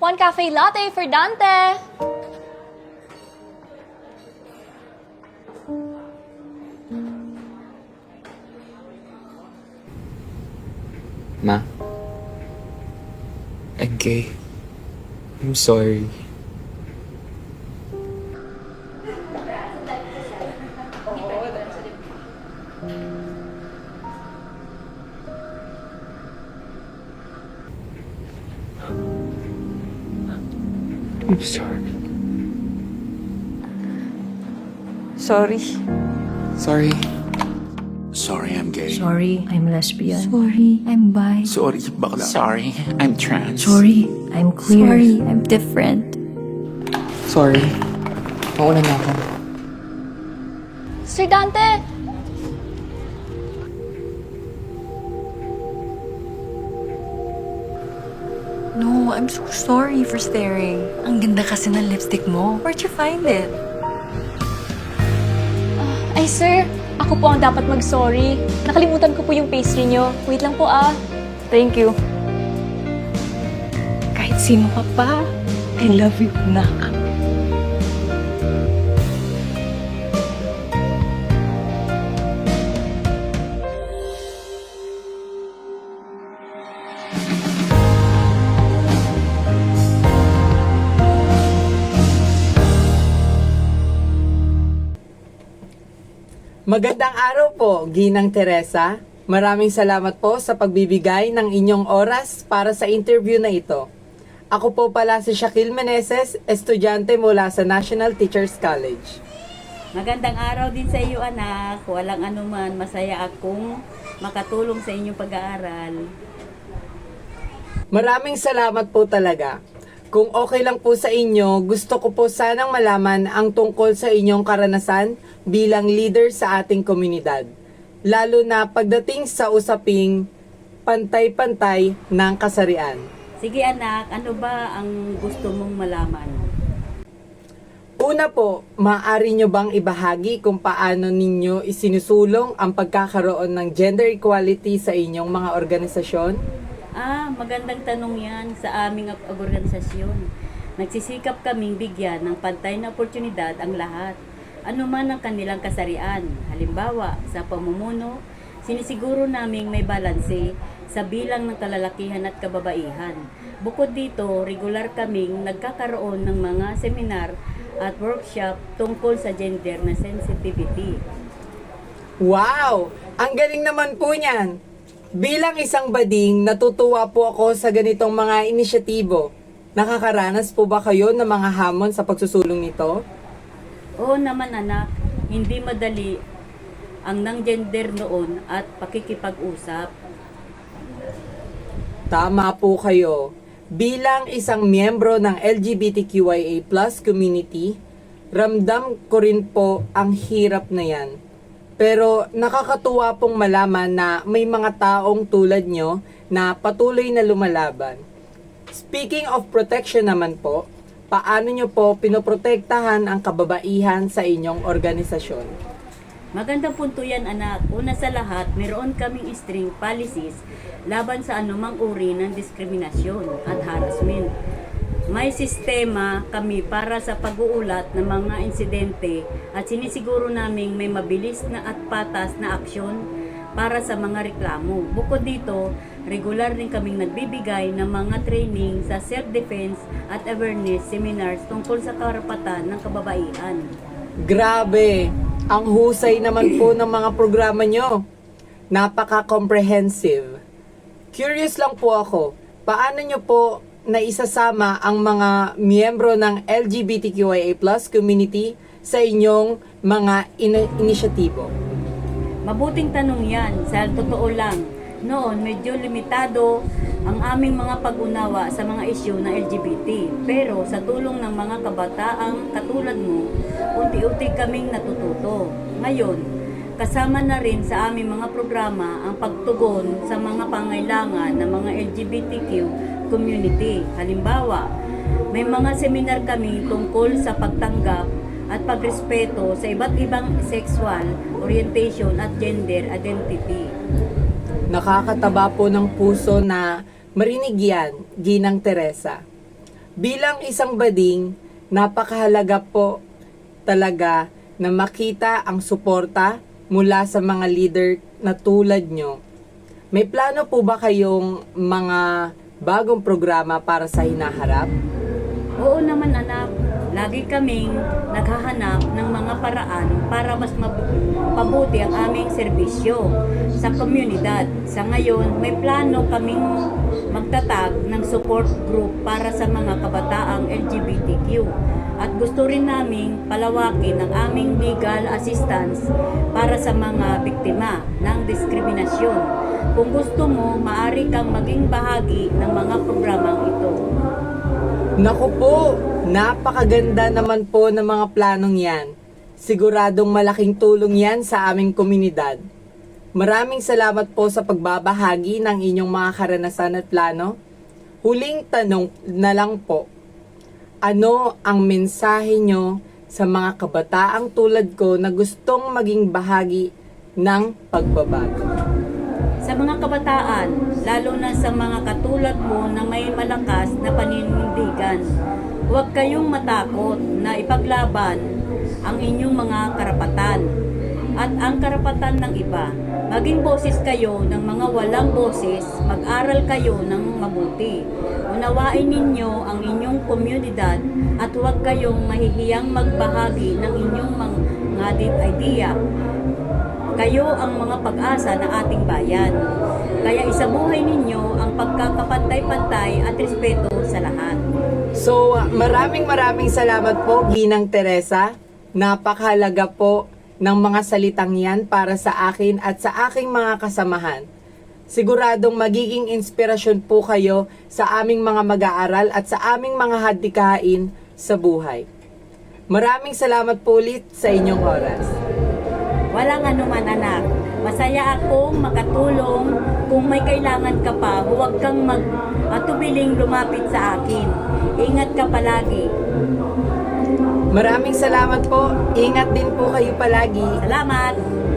One cafe latte for Dante. Ma? I'm gay. I'm sorry. I'm sorry. Sorry. Sorry. Sorry, I'm gay. Sorry, I'm lesbian. Sorry, I'm bi. Sorry, bakla. Sorry, I'm trans. Sorry, I'm queer. Sorry, I'm different. Sorry. Mauna na ako. Sir Dante! I'm so sorry for staring. Ang ganda kasi ng lipstick mo. Where'd you find it? Ay, sir. Ako po ang dapat mag-sorry. Nakalimutan ko po yung pastry nyo. Wait lang po ah. Thank you. Kahit sino ka pa, I love you, nak. Magandang araw po, Ginang Teresa. Maraming salamat po sa pagbibigay ng inyong oras para sa interview na ito. Ako po pala si Shaquille Meneses, estudyante mula sa National Teachers College. Magandang araw din sa iyo anak. Walang anuman, masaya akong makatulong sa inyong pag-aaral. Maraming salamat po talaga. Kung okay lang po sa inyo, gusto ko po sanang malaman ang tungkol sa inyong karanasan bilang leader sa ating komunidad. Lalo na pagdating sa usaping pantay-pantay ng kasarian. Sige anak, ano ba ang gusto mong malaman? Una po, maaari nyo bang ibahagi kung paano ninyo isinusulong ang pagkakaroon ng gender equality sa inyong mga organisasyon? Ah, magandang tanong yan sa aming organisasyon. Nagsisikap kaming bigyan ng pantay na oportunidad ang lahat. Ano man ang kanilang kasarian. Halimbawa, sa pamumuno, sinisiguro naming may balanse sa bilang ng kalalakihan at kababaihan. Bukod dito, regular kaming nagkakaroon ng mga seminar at workshop tungkol sa gender na sensitivity. Wow! Ang galing naman po niyan! Bilang isang bading, natutuwa po ako sa ganitong mga inisyatibo. Nakakaranas po ba kayo ng mga hamon sa pagsusulong nito? Oo naman anak, hindi madali ang nang gender noon at pakikipag-usap. Tama po kayo. Bilang isang miyembro ng LGBTQIA plus community, ramdam ko rin po ang hirap na yan. Pero nakakatuwa pong malaman na may mga taong tulad nyo na patuloy na lumalaban. Speaking of protection naman po, paano nyo po pinoprotektahan ang kababaihan sa inyong organisasyon? Magandang punto yan anak. Una sa lahat, meron kaming string policies laban sa anumang uri ng diskriminasyon at harassment. May sistema kami para sa pag-uulat ng mga insidente at sinisiguro naming may mabilis na at patas na aksyon para sa mga reklamo. Bukod dito, regular din kaming nagbibigay ng mga training sa self-defense at awareness seminars tungkol sa karapatan ng kababaihan. Grabe! Ang husay naman po ng mga programa nyo. Napaka-comprehensive. Curious lang po ako, paano nyo po naisasama ang mga miyembro ng LGBTQIA community sa inyong mga in- inisyatibo? Mabuting tanong yan. Sa totoo lang, noon medyo limitado ang aming mga pag-unawa sa mga isyu ng LGBT. Pero sa tulong ng mga kabataang katulad mo, unti-unti kaming natututo. Ngayon, kasama na rin sa aming mga programa ang pagtugon sa mga pangailangan ng mga LGBTQ community. Halimbawa, may mga seminar kami tungkol sa pagtanggap at pagrespeto sa iba't ibang sexual orientation at gender identity. Nakakataba po ng puso na marinig yan, Ginang Teresa. Bilang isang bading, napakahalaga po talaga na makita ang suporta mula sa mga leader na tulad nyo. May plano po ba kayong mga bagong programa para sa hinaharap? Oo naman anak, lagi kaming naghahanap ng mga paraan para mas mab- pabuti ang aming serbisyo sa komunidad. Sa ngayon, may plano kaming magtatag ng support group para sa mga kabataang LGBTQ. At gusto rin naming palawakin ang aming legal assistance para sa mga biktima ng diskriminasyon. Kung gusto mo, maari kang maging bahagi ng mga programang ito. Naku po, napakaganda naman po ng mga planong yan. Siguradong malaking tulong yan sa aming komunidad. Maraming salamat po sa pagbabahagi ng inyong mga karanasan at plano. Huling tanong na lang po, ano ang mensahe nyo sa mga kabataang tulad ko na gustong maging bahagi ng pagbabago? Sa mga kabataan, lalo na sa mga katulad mo na may malakas na paninindigan, huwag kayong matakot na ipaglaban ang inyong mga karapatan at ang karapatan ng iba. Maging boses kayo ng mga walang boses, mag-aral kayo ng mabuti. Unawain ninyo ang inyong komunidad at huwag kayong mahihiyang magbahagi ng inyong mga idea. Kayo ang mga pag-asa ng ating bayan. Kaya isabuhay ninyo ang pagkakapantay-pantay at respeto sa lahat. So, maraming maraming salamat po, Ginang Teresa. Napakahalaga po ng mga salitang yan para sa akin at sa aking mga kasamahan. Siguradong magiging inspirasyon po kayo sa aming mga mag-aaral at sa aming mga hadikain sa buhay. Maraming salamat po ulit sa inyong oras. Walang anuman anak. Masaya akong makatulong. Kung may kailangan ka pa, huwag kang mag atubiling lumapit sa akin. Ingat ka palagi. Maraming salamat po. Ingat din po kayo palagi. Salamat!